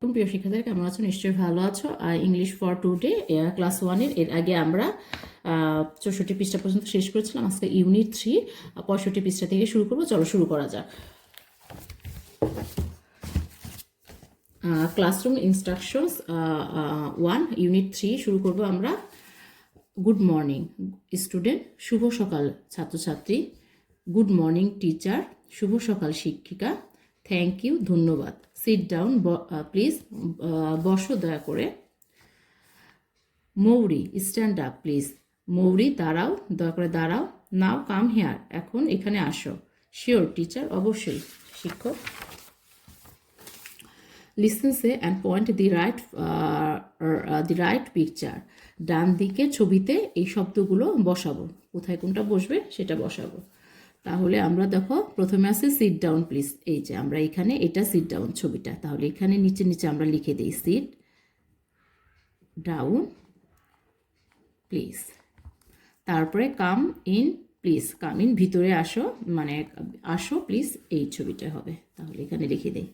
এখন প্রিয় শিক্ষার্থীরা, কেমন আছো? নিশ্চয়ই ভালো আছো। আর ইংলিশ ফর টুডে ক্লাস ওয়ানের এর। আগে আমরা চৌষট্টি পৃষ্ঠা পর্যন্ত শেষ করেছিলাম। আজকে ইউনিট থ্রি পঁয়ষট্টি পৃষ্ঠা থেকে শুরু করব। চলো শুরু করা যাক। Classroom instructions one unit three শুরু করব আমরা। গুড মর্নিং স্টুডেন্ট শুভ সকাল, ছাত্রছাত্রী। গুড মর্নিং টিচার শুভ সকাল, শিক্ষিকা। থ্যাংক ইউ ধন্যবাদ। সিট ডাউন প্লিজ বসো দয়া করে। মৌরি স্ট্যান্ড আপ প্লিজ মৌরি, দাঁড়াও, দয়া করে দাঁড়াও। নাও কাম হেয়ার এখন এখানে আসো। শিওর টিচার অবশ্যই। শিক্ষক। Listen say and point the right the right picture ডান দিকে ছবিতে এই শব্দগুলো বসাবো। কোথায় কোনটা বসবে, সেটা বসাবো। তাহলে আমরা দেখো প্রথমে আছে সিট ডাউন প্লিজ এই যে আমরা এখানে এটা সিট ডাউন ছবিটা। তাহলে এখানে নিচে নিচে আমরা লিখে দিই সিট ডাউন প্লিজ তারপরে come in please come in ভিতরে আসো মানে আসো প্লিজ এই ছবিটা হবে। তাহলে এখানে লিখে দিই।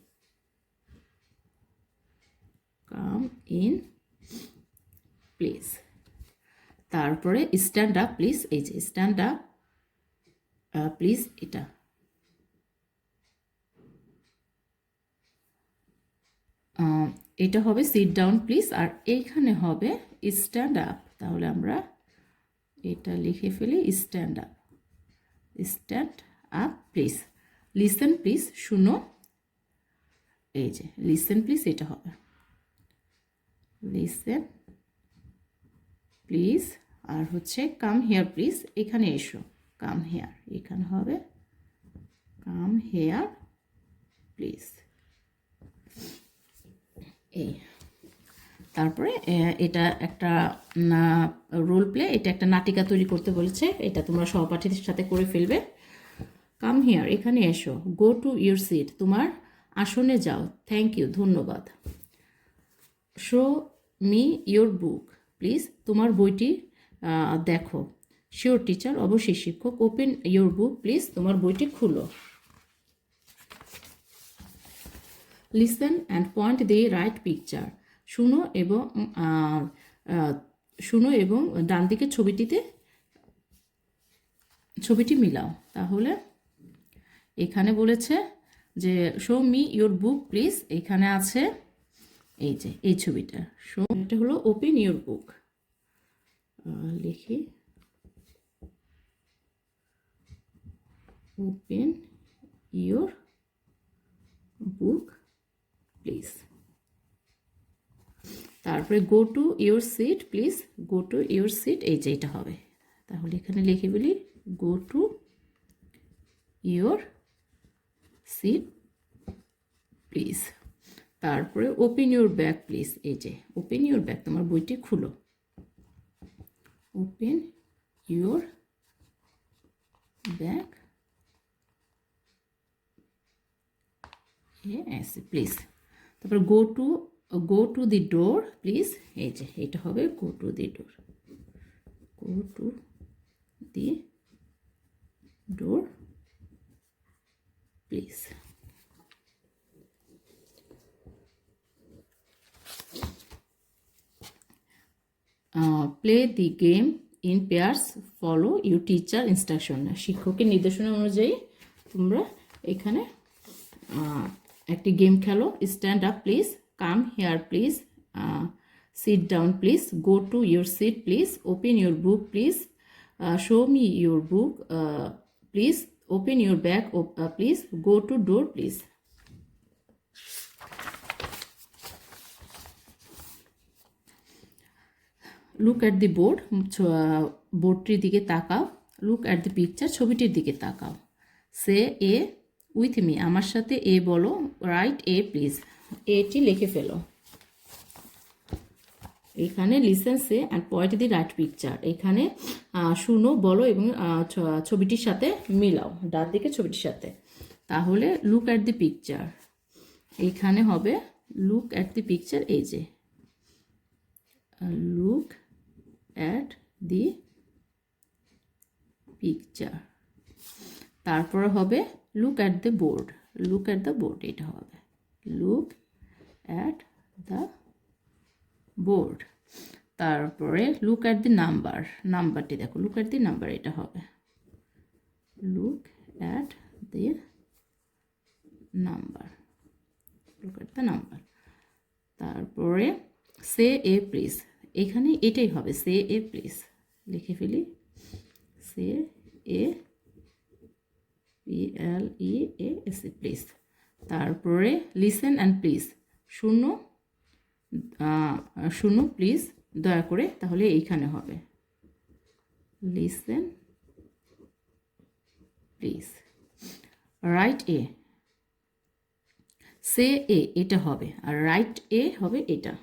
কাম ইন প্লিজ তারপরে স্ট্যান্ড আপ প্লিজ এই যে স্ট্যান্ড আপ প্লিজ এটা। এটা হবে সিট ডাউন প্লিজ আর এইখানে হবে স্ট্যান্ড আপ তাহলে আমরা এটা লিখে ফেলি stand up stand up please listen please শুনো। এই যে লিসেন প্লিজ এটা হবে। লিসেন প্লিজ আর হচ্ছে কাম হেয়ার প্লিজ এখানে এসো। কাম হেয়ার এখানে হবে কাম হেয়ার প্লিজ এই, তারপরে এটা একটা রোল প্লে এটা একটা নাটিকা তৈরি করতে বলেছে, এটা তোমরা সহপাঠীদের সাথে করে ফেলবে। কাম হেয়ার এখানে এসো গো টু ইউর সিট তোমার আসনে যাও থ্যাংক ইউ ধন্যবাদ। Show me your book please তোমার বইটি দেখো। শিওর টিচার অবশ্যই শিক্ষক ওপেন ইয়োর বুক প্লিজ তোমার বইটি খুলো। Listen and point the right picture শুনো এবং শুনো এবং ডান দিকের ছবিটিতে, ছবিটি মিলাও। তাহলে এখানে বলেছে যে show me your book please এখানে আছে এই যে, এই ছবিটা। শো এটা হলো ওপেন ইয়োর বুক লিখি। Open your book, please. তারপরে go to your seat, please. Go to your seat, এই যে এটা হবে। তাহলে এখানে লিখে বলি go to your seat, please. তারপরে ওপেন ইউর ব্যাগ, প্লিজ। এই যে, ওপেন ইউর ব্যাগ, তোমার বইটি খুলো। Open your bag yes please তারপর go to go to the door please এই যে এটা হবে go to the door go to the door please play the game in pairs follow you teacher instruction শিক্ষকের নির্দেশনা অনুযায়ী তোমরা এখানে আহ, একটি গেম খেলো। Stand up please come here please sit down please go to your seat please open your book please show me your book please open your bag please go to door please look at the board বোর্ডটির দিকে তাকাও look at the picture ছবিটির দিকে তাকাও সে A with me আমার সাথে এ বলো write a please এটি লিখে ফেলো। এখানে listen say and point the right picture এখানে শুনো, বলো এবং ছবিটির সাথে মিলাও। ডান দিকে ছবিটির সাথে। তাহলে লুক অ্যাট দি পিকচার এখানে হবে লুক অ্যাট দি পিকচার এই যে। লুক অ্যাট দি পিকচার তারপর হবে look at the board look at the board এটা হবে। লুক অ্যাট দ্য বোর্ড তারপরে লুক অ্যাট দি নাম্বার নাম্বারটি দেখো। লুক অ্যাট দি নাম্বার এটা হবে। Look at the number look at the number তারপরে সে এ প্লিজ এখানে এটাই হবে। সে এ প্লিজ লিখে ফেলি। Say A P L E A S please তারপরে লিসেন অ্যান্ড প্লিজ শূন্য শূন্য প্লিজ দয়া করে, তাহলে এইখানে হবে। Listen please write A say A এটা হবে। আর রাইট এ হবে এটা।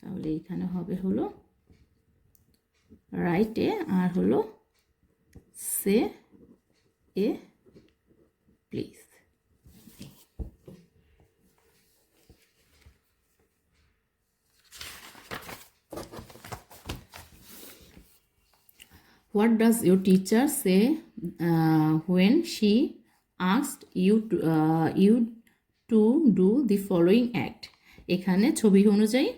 তাহলে এইখানে হবে হলো রাইট এ আর হলো say A please What does your teacher say uh, when she asked you to, uh, you to do the following act? এখানে ছবি অনুযায়ী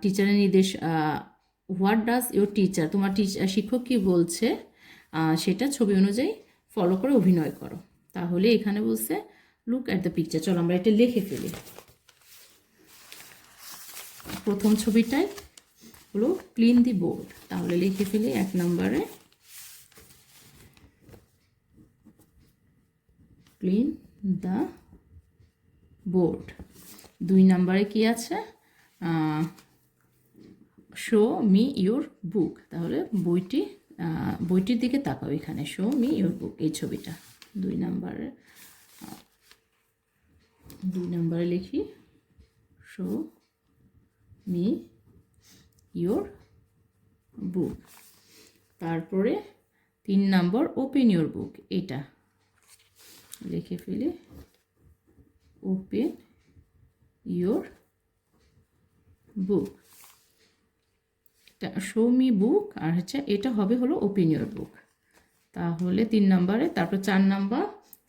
টিচারের নির্দেশ হোয়াট ডাজ ইউর টিচার তোমার টিচার শিক্ষক কি বলছে সেটা ছবি অনুযায়ী ফলো করে অভিনয় করো তাহলে এখানে বলছে লুক অ্যাট দ্য পিকচার চলো আমরা এটা লিখে ফেলি। প্রথম ছবিটায় হলো ক্লিন দি বোর্ড তাহলে লিখে ফেলি এক নম্বরে। ক্লিন দ্য বোর্ড দুই নম্বরে কি আছে? শো মি ইউর বুক তাহলে বইটি বইটির দিকে তাকাও এখানে। শো মি ইউর বুক এই ছবিটা। দুই নম্বরে। দুই নম্বরে লিখি শো মি ইয়োর বুক তারপরে তিন নম্বর ওপেন ইয়োর বুক এটা। লিখে ফেলে open your book show me book আর হচ্ছে এটা হবে হলো ওপেন ইয়োর বুক তাহলে তিন নম্বরে, তারপর চার number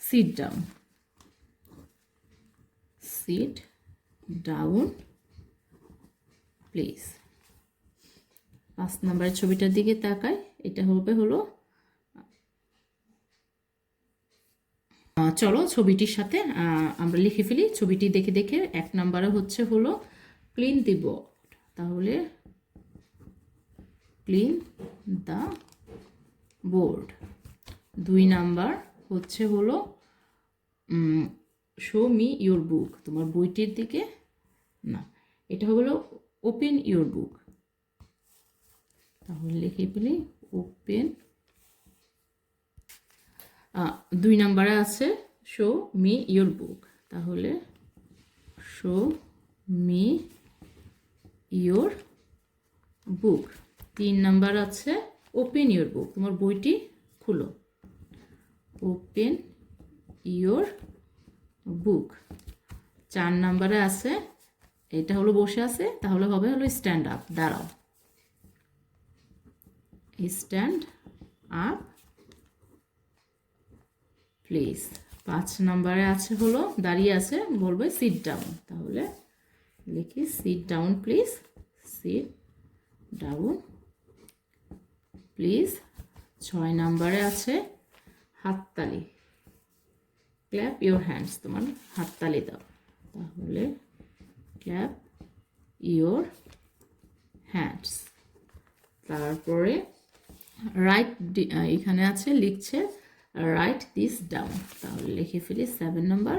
sit down sit down please পাঁচ নাম্বারের ছবিটার দিকে তাকাই, এটা হবে হলো চলো ছবিটির সাথে আমরা লিখে ফেলি। ছবিটি দেখে দেখে এক নম্বরে হচ্ছে হলো ক্লিন দি বোর্ড তাহলে ক্লিন দ্য বোর্ড দুই নাম্বার হচ্ছে হলো শো মি ইউর বুক তোমার বইটির দিকে, না, এটা হলো ওপেন ইউর বুক তাহলে লিখে ফেলি ওপেন দুই নাম্বারে আছে শো মি ইউর বুক তাহলে শো মি ইউর বুক তিন নাম্বার আছে ওপেন ইউর বুক তোমার বইটি খুলো। Open your book. চার নাম্বারে আছে, এটা হলো বসে আছে, তাহলে হবে হলো স্ট্যান্ড আপ, দাঁড়াও। স্ট্যান্ড আপ প্লিজ পাঁচ নাম্বারে আছে হলো, দাঁড়িয়ে আছে, বলবে সিট ডাউন তাহলে লিখি sit down please sit down please ছয় নাম্বারে আছে হাততালি। ক্ল্যাপ ইউর হ্যান্ডস তোমার হাততালি দাও। তাহলে ক্ল্যাপ ইউর হ্যান্ডস তারপরে রাইট এখানে আছে লিখছে রাইট দিস ডাউন তাহলে লিখে ফেলি seven number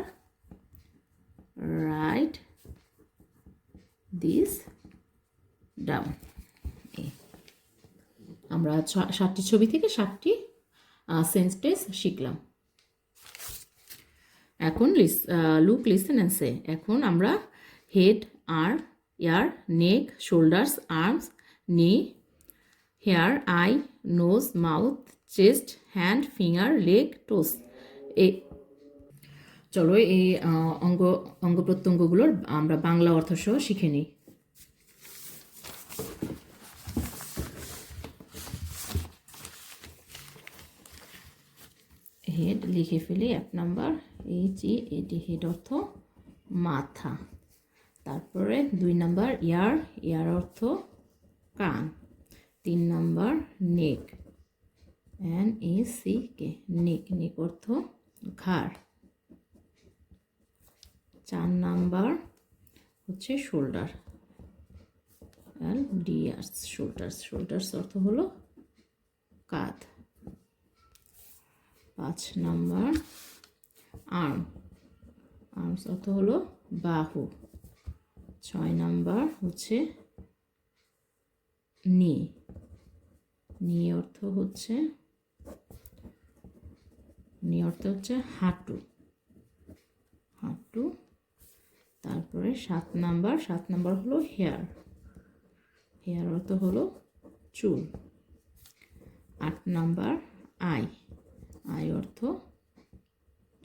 write this down আমরা সাতটি ছবি থেকে সাতটি সেন্সটেস শিখলাম। এখন let's look listen and say এখন আমরা হেড আর ear neck shoulders arms knee hair eye nose mouth chest hand finger leg toes এ চলো এই অঙ্গ অঙ্গ প্রত্যঙ্গগুলোর আমরা বাংলা অর্থ সহ শিখে নিই। হেড লিখে ফেলি এক নাম্বার এইচ ই এটি হেড অর্থ মাথা। তারপরে দুই নাম্বার ইয়ার ইয়ার অর্থ কান। তিন number neck. N A C K neck neck অর্থ ঘাড়। চার নাম্বার হচ্ছে শোল্ডার। এল ডিয়ার্স শোল্ডার্স শোল্ডার্স অর্থ হলো কাঁধ। পাঁচ নাম্বার আর্ম। আর্মস অর্থ হলো বাহু। ছয় নাম্বার হচ্ছে নি। নি অর্থ হচ্ছে, নি অর্থ হচ্ছে হাঁটু। হাঁটু। তারপরে সাত নাম্বার সাত নাম্বার হলো হেয়ার। হেয়ার অর্থ হলো চুল। আট নাম্বার আই। আই অর্থ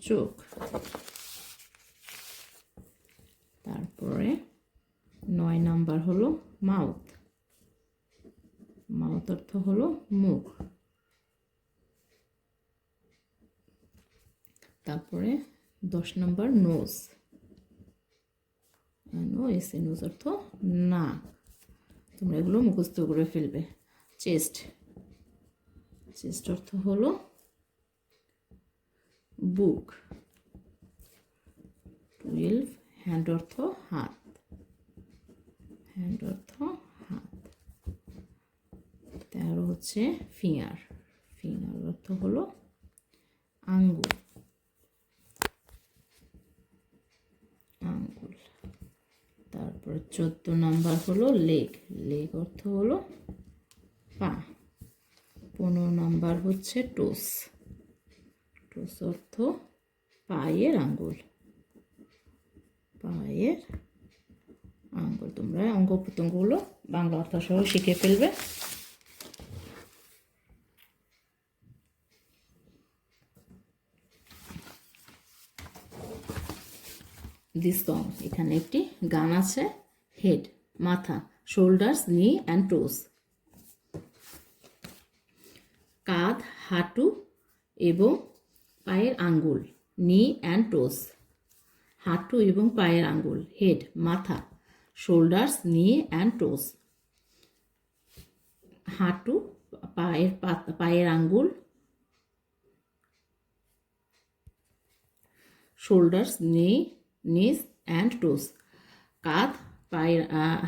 চোখ। তারপরে নয় নাম্বার হলো মাউথ। মাউথ অর্থ হলো মুখ। তারপরে দশ নম্বর নোজ। নো এসে নোজ অর্থ না তোমরা এগুলো মুখস্থ করে ফেলবে। চেস্ট। চেস্ট অর্থ হলো বুক। টুয়েলভ হ্যান্ড অর্থ, হাত। হ্যান্ড অর্থ, হাত। তেরো হচ্ছে ফিঙ্গার। ফিঙ্গার অর্থ হলো আঙ্গুল। আঙ্গুল। তারপর চোদ্দ নাম্বার হলো লেগ। লেগ অর্থ হলো পা। পনেরো নাম্বার হচ্ছে টোস। টোস অর্থ পায়ের আঙ্গুল। পায়ের আঙ্গুল। তোমরা অঙ্গ প্রত্যঙ্গগুলো বাংলা অর্থ সহ শিখে ফেলবে। দিস সং এখানে একটি গান আছে। হেড মাথা শোল্ডার্স নি অ্যান্ড টোস কাঁধ, হাঁটু এবং পায়ের আঙ্গুল নি অ্যান্ড টোস হাঁটু এবং পায়ের আঙ্গুল হেড মাথা শোল্ডার্স নি অ্যান্ড টোস হাঁটু, পায়ের পায়ের আঙ্গুল শোল্ডার্স নি নিস অ্যান্ড টোস কাঁধ, পায়ের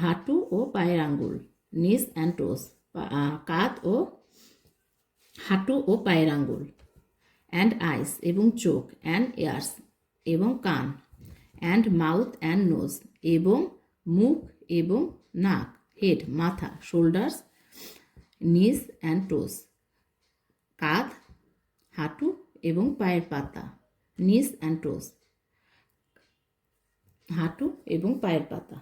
হাঁটু ও পায়ের আঙ্গুল নিস অ্যান্ড টোস কাঁধ ও হাঁটু ও পায়ের আঙ্গুল। অ্যান্ড আইস এবং চোখ অ্যান্ড এয়ার্স এবং কান অ্যান্ড মাউথ অ্যান্ড নোজ এবং মুখ এবং নাক হেড মাথা শোল্ডার্স নিস অ্যান্ড টোস কাঁধ, হাঁটু এবং পায়ের পাতা নিস অ্যান্ড টোস হাঁটু এবং পায়ের পাতা।